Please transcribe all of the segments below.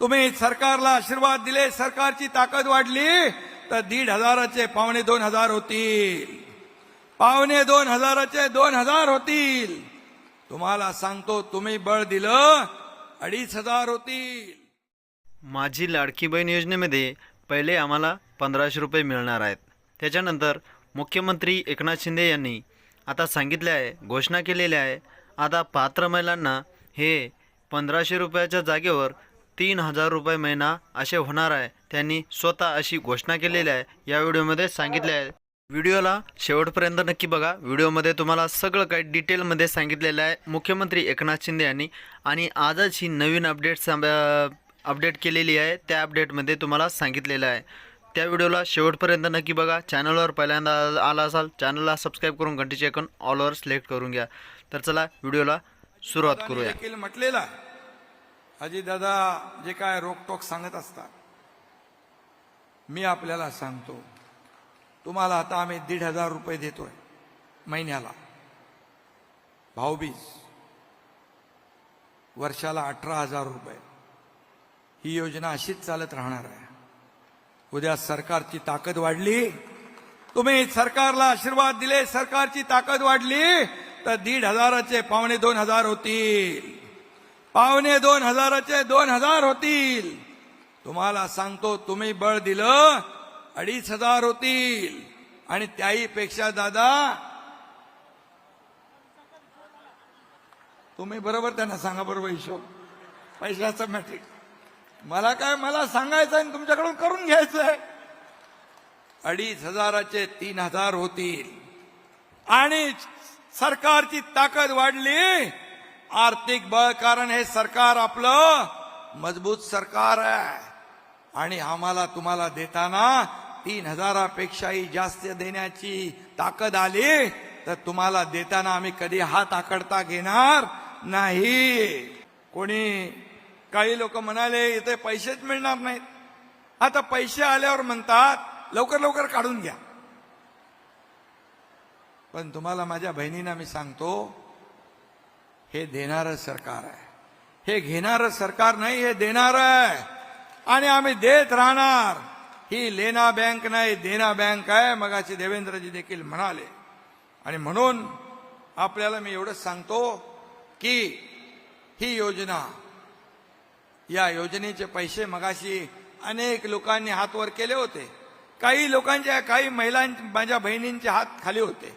तुम्ही सरकारला आशीर्वाद दिले सरकारची ताकद वाढली तर दीड हजाराचे पावणे दोन हजार होतील. पावणे दोन हजाराचे दोन हजार होतील. तुम्हाला सांगतो तुम्ही बळ दिलं अडीच हजार होतील. माझी लाडकी बहीण योजनेमध्ये पहिले आम्हाला पंधराशे रुपये मिळणार आहेत. त्याच्यानंतर मुख्यमंत्री एकनाथ शिंदे यांनी आता सांगितले आहे घोषणा केलेली आहे. आता पात्र महिलांना हे पंधराशे रुपयाच्या जागेवर तीन हजार रुपये महिना असे होणार आहे. त्यांनी स्वतः अशी घोषणा केलेली आहे. या व्हिडिओमध्ये सांगितले आहे. व्हिडिओला शेवटपर्यंत नक्की बघा. व्हिडिओमध्ये तुम्हाला सगळं काही डिटेलमध्ये सांगितलेलं आहे. मुख्यमंत्री एकनाथ शिंदे यांनी आणि आजच ही नवीन अपडेट सांब अपडेट केलेली आहे. त्या अपडेटमध्ये तुम्हाला सांगितलेलं आहे. त्या व्हिडिओला शेवटपर्यंत नक्की बघा. चॅनलवर पहिल्यांदा आला असाल चॅनलला सबस्क्राईब करून घंटीचे ऐकून ऑलवर सिलेक्ट करून घ्या. तर चला व्हिडिओला सुरुवात करूया. म्हटलेलं अजितदादा जे काय रोकटोक सांगत असतात मी आपल्याला सांगतो. तुम्हाला आता आम्ही दीड हजार रुपये देतोय महिन्याला. भाऊबीज वर्षाला अठरा हजार रुपये. ही योजना अशीच चालत राहणार आहे. उद्या सरकारची ताकद वाढली तुम्ही सरकारला आशीर्वाद दिले सरकारची ताकद वाढली तर दीड हजाराचे पावणे दोन हजार होतील. पावणे दोन हजाराचे दोन हजार होतील. तुम्हाला सांगतो तुम्ही बळ दिलं अडीच हजार होतील. आणि त्याही पेक्षा दादा तुम्ही बरोबर त्यांना सांगा बरोबर हिशोब. पैशाचं मॅट्रिक मला काय मला सांगायचं आणि तुमच्याकडून करून घ्यायचंय. अडीच हजाराचे तीन हजार होतील. आणि सरकारची ताकद वाढली आर्थिक बळ कारण हे सरकार आपलं मजबूत सरकार आहे. आणि आम्हाला तुम्हाला देताना तीन हजारापेक्षाही जास्त देण्याची ताकद आली तर तुम्हाला देताना आम्ही कधी हात आकडता घेणार नाही. कोणी काही लोक म्हणाले इथे पैसेच मिळणार नाहीत. आता पैसे आल्यावर म्हणतात लवकर लवकर काढून घ्या. पण तुम्हाला माझ्या बहिणींना मी सांगतो हे देणारं सरकार आहे. हे घेणारं सरकार नाही हे देणार आहे. आणि आम्ही देत राहणार. ही लेना बँक नाही देना बँक आहे मगाशी देवेंद्रजी देखील म्हणाले. आणि म्हणून आपल्याला मी एवढंच सांगतो की ही योजना या योजनेचे पैसे मगाशी अनेक लोकांनी हातवर केले होते. काही लोकांच्या काही महिलां माझ्या बहिणींचे हात खाली होते.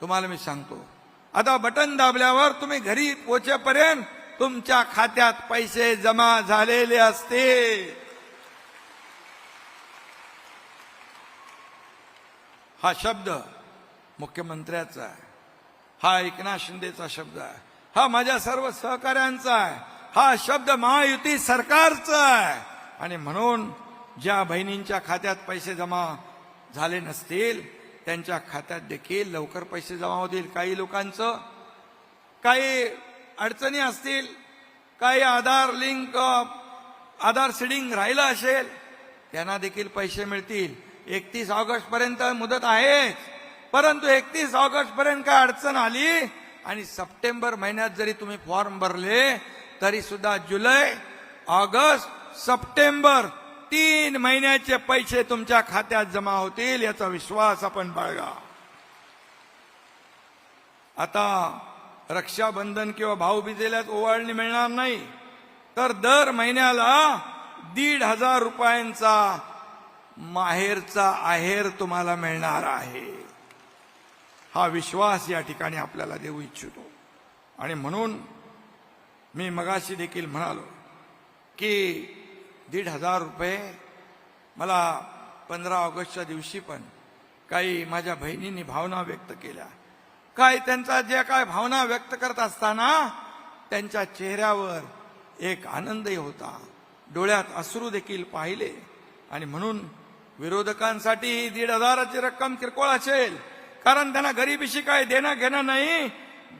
तुम्हाला मी सांगतो आता बटन दाबल्यावर तुम्ही घरी पोचेपर्यंत तुमच्या खात्यात पैसे जमा झालेले असते. हा शब्द मुख्यमंत्र्याचा आहे. हा एकनाथ शिंदेचा शब्द आहे. हा माझ्या सर्व सहकाऱ्यांचा आहे. हा शब्द महायुती सरकारचा आहे. आणि म्हणून ज्या बहिणींच्या खात्यात पैसे जमा झाले नसतील त्यांच्या खात्यात देखील लवकर पैसे जमा होतील. काही लोकांचं काही अडचणी असतील काही आधार लिंक आधार सिडिंग राहिलं असेल त्यांना देखील पैसे मिळतील. एकतीस ऑगस्ट पर्यंत मुदत आहे परंतु एकतीस ऑगस्ट पर्यंत काय अडचण आली? आणि सप्टेंबर महिन्यात जरी तुम्ही फॉर्म भरले तरी सुद्धा जुलै ऑगस्ट सप्टेंबर तीन महिन्याचे पैसे तुमच्या खात्यात जमा होतील याचा विश्वास आपण बाळगा. आता रक्षाबंधन किंवा भाऊबीजेल्याच ओवाळणी मिळणार नाही तर दर महिन्याला दीड हजार रुपयांचा माहेरचा आहेर तुम्हाला मिळणार आहे. हा विश्वास या ठिकाणी आपल्याला देऊ इच्छितो. आणि म्हणून मी मगाशी देखील म्हणालो की दीड हजार रुपये मला पंधरा ऑगस्टच्या दिवशी पण काही माझ्या बहिणींनी भावना व्यक्त केल्या. काय त्यांचा ज्या काय भावना व्यक्त करत असताना त्यांच्या चेहऱ्यावर एक आनंदही होता. डोळ्यात अश्रू देखील पाहिले. आणि म्हणून विरोधकांसाठी ही दीड हजाराची रक्कम किरकोळ असेल. कारण त्यांना गरिबीशी काय देणं घेणं नाही.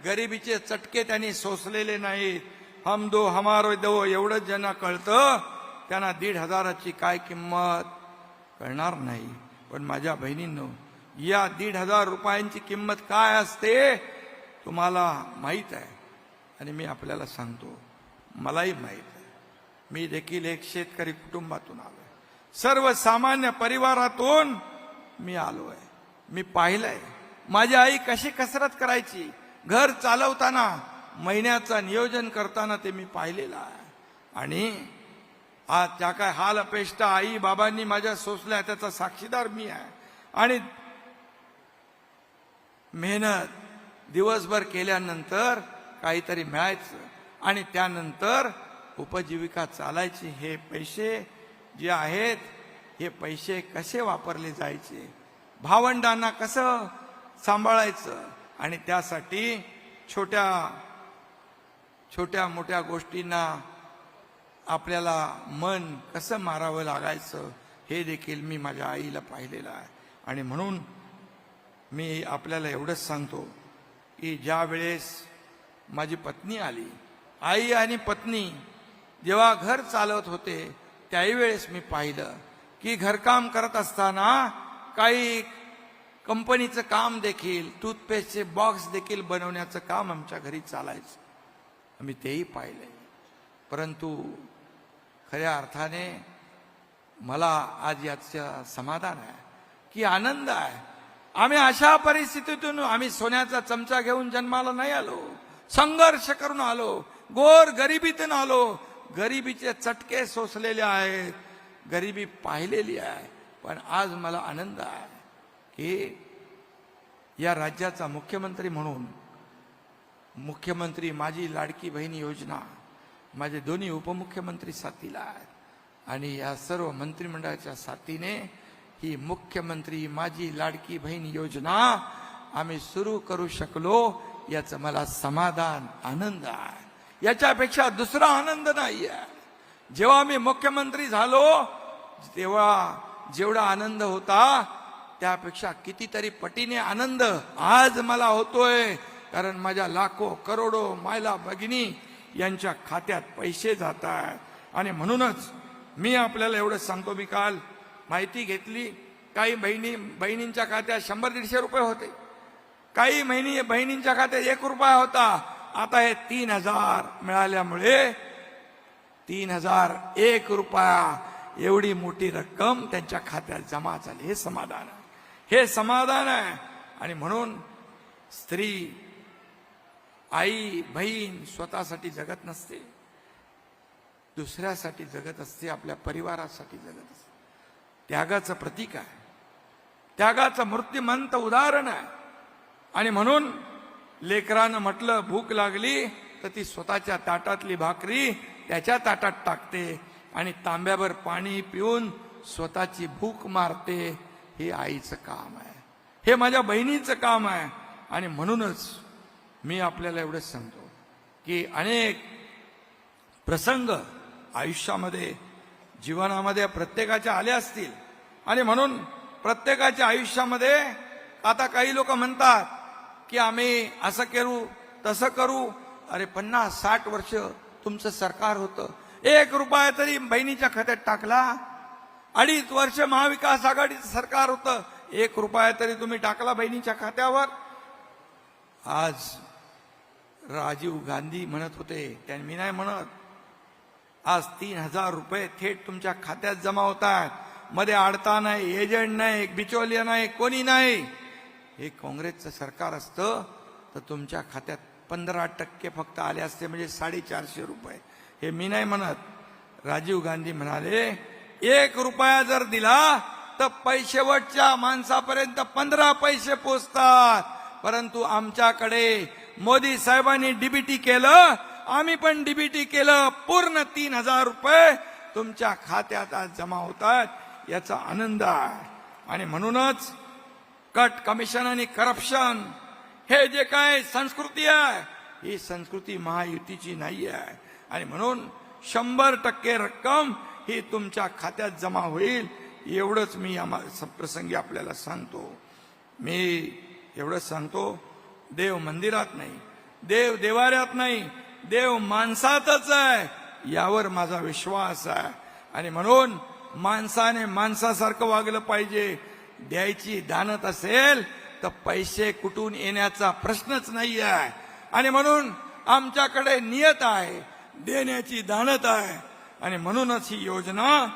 गरिबीचे चटके त्यांनी सोसलेले नाहीत. हम दो हमारो दो एवढंच ज्यांना कळतं त्यांना दीड हजाराची काय किंमत कळणार नाही. पण माझ्या बहिणींनो या दीड हजार रुपयांची किंमत काय असते तुम्हाला माहीत आहे. आणि मी आपल्याला सांगतो मलाही माहीत आहे. मी देखील एक शेतकरी कुटुंबातून आलो आहे सर्वसामान्य परिवारातून मी आलो आहे मी पाहिलंय. माझी आई कशी कसरत करायची? घर चालवताना महिन्याचं नियोजन करताना ते मी पाहिलेलं आहे. आणि आज त्या काय हाल अपेष्टा आई बाबांनी माझ्या सोसल्या त्याचा साक्षीदार मी आहे. आणि मेहनत दिवसभर केल्यानंतर काहीतरी मिळायचं आणि त्यानंतर उपजीविका चालायची. हे पैसे जे आहेत हे पैसे कसे वापरले जायचे? भावंडांना कसं सांभाळायचं? आणि त्यासाठी छोट्या छोट्या मोठ्या गोष्टींना आपल्याला मन कसं मारावं लागायचं हे देखील मी माझ्या आईला पाहिलेलं आहे. आणि म्हणून मी आपल्याला एवढंच सांगतो की ज्या वेळेस माझी पत्नी आली आई आणि पत्नी जेव्हा घर चालवत होते त्याही वेळेस मी पाहिलं की घरकाम करत असताना काही कंपनीचं काम देखील टूथपेस्टचे बॉक्स देखील बनवण्याचं काम आमच्या घरी चालायचं. आम्ही तेही पाहिलंय परंतु खऱ्या अर्थाने मला आज याचं समाधान आहे की आनंद आहे. आम्ही अशा परिस्थितीतून आम्ही सोन्याचा चमचा घेऊन जन्माला नाही आलो संघर्ष करून आलो गोर गरिबीतून आलो. गरिबीचे चटके सोसलेले आहेत गरिबी पाहिलेली आहे पण आज मला आनंद आहे की या राज्याचा मुख्यमंत्री म्हणून मुख्यमंत्री माझी लाडकी बहीण योजना माझे दोन्ही उपमुख्यमंत्री साथीला आहेत. आणि या सर्व मंत्रिमंडळाच्या साथीने ही मुख्यमंत्री माझी लाडकी बहीण योजना आम्ही सुरू करू शकलो याचं मला समाधान आनंद आहे. याच्यापेक्षा दुसरा आनंद नाही आहे. जेव्हा मी मुख्यमंत्री झालो तेव्हा जेवढा आनंद होता त्यापेक्षा कितीतरी पटीने आनंद आज मला होतोय. कारण माझ्या लाखो करोडो मायला भगिनी यांच्या खात्यात पैसे जात आणि म्हणूनच मी आपल्याला एवढं सांगतो मी काल माहिती घेतली. काही बहिणी बहिणींच्या खात्यात शंभर दीडशे रुपये होते. काही महिनी बहिणींच्या खात्यात एक रुपया होता. आता हे तीन हजार मिळाल्यामुळे तीन हजार एक रुपया एवढी मोठी रक्कम त्यांच्या खात्यात जमा झाली. हे समाधान आहे. हे समाधान आहे. आणि म्हणून स्त्री आई बहीण स्वतःसाठी जगत नसते दुसऱ्यासाठी जगत असते आपल्या परिवारासाठी जगत असते. त्यागाचं प्रतीक आहे. त्यागाचं मूर्तिमंत उदाहरण आहे. आणि म्हणून लेकरानं म्हटलं भूक लागली तर ती स्वतःच्या ताटातली भाकरी त्याच्या ताटात टाकते आणि तांब्यावर पाणी पिऊन स्वतःची भूक मारते. हे आईचं काम आहे. हे माझ्या बहिणीचं काम आहे. आणि म्हणूनच मी आपल्याला एवढंच सांगतो की अनेक प्रसंग आयुष्यामध्ये जीवनामध्ये प्रत्येकाच्या आले असतील. आणि म्हणून प्रत्येकाच्या आयुष्यामध्ये आता काही लोक म्हणतात की आम्ही असं करू तसं करू. अरे पन्नास साठ वर्ष तुमचं सरकार होतं. एक रुपया तरी बहिणीच्या खात्यात टाकला. अडीच वर्ष महाविकास आघाडीचं सरकार होतं. एक रुपया तरी तुम्ही टाकला बहिणीच्या खात्यावर. आज राजीव गांधी म्हणत होते त्यांनी मी नाही म्हणत. आज तीन हजार रुपये थेट तुमच्या खात्यात जमा होत आहेत मध्ये आडता नाही एजंट नाही बिचोलिया नाही कोणी नाही. हे काँग्रेसचं सरकार असतं तर तुमच्या खात्यात पंधरा टक्के फक्त आले असते म्हणजे साडेचारशे रुपये. हे मी नाही म्हणत. राजीव गांधी म्हणाले एक रुपया जर दिला तर पैशेवटच्या माणसापर्यंत पंधरा पैसे पोचतात. परंतु आमच्याकडे मोदी साहेबांनी डीबीटी केलं आम्ही पण डीबीटी केलं पूर्ण तीन हजार रुपये तुमच्या खात्यात आज जमा होतात याचा आनंद आहे. आणि म्हणूनच कट कमिशन आणि करप्शन हे जे काय संस्कृती आहे ही संस्कृती महायुतीची नाही आहे. आणि म्हणून शंभर टक्के रक्कम ही तुमच्या खात्यात जमा होईल एवढंच मी आम्हा प्रसंगी आपल्याला सांगतो. मी एवढंच सांगतो देव मंदिरात नाही देव देवाऱ्यात नाही देव माणसातच आहे यावर माझा विश्वास आहे. आणि म्हणून माणसाने माणसासारखं वागलं पाहिजे द्यायची दानत असेल तर पैसे कुठून येण्याचा प्रश्नच नाही आहे आणि म्हणून आमच्याकडे नियत आहे देण्याची दानत आहे. आणि म्हणूनच ही योजना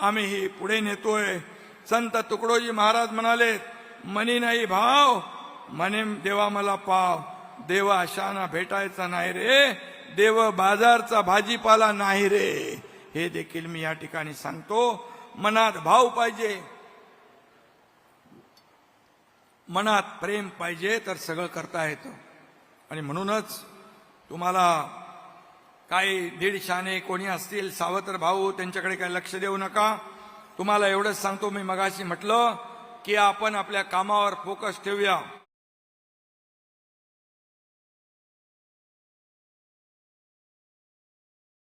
आम्ही ही पुढे नेतोय. संत तुकडोजी महाराज म्हणाले मनी नाही भाव म्हणे देवा मला पाव. देव शाना भेटायचा नाही रे. देव बाजारचा भाजीपाला नाही रे. हे देखील मी या ठिकाणी सांगतो. मनात भाव पाहिजे. मनात प्रेम पाहिजे तर सगळं करता येतं. आणि म्हणूनच तुम्हाला काही दीडशाने कोणी असतील सावत्र भाऊ त्यांच्याकडे काही लक्ष देऊ नका. तुम्हाला एवढंच सांगतो मी मगाशी म्हटलं की आपण आपल्या कामावर फोकस ठेवूया.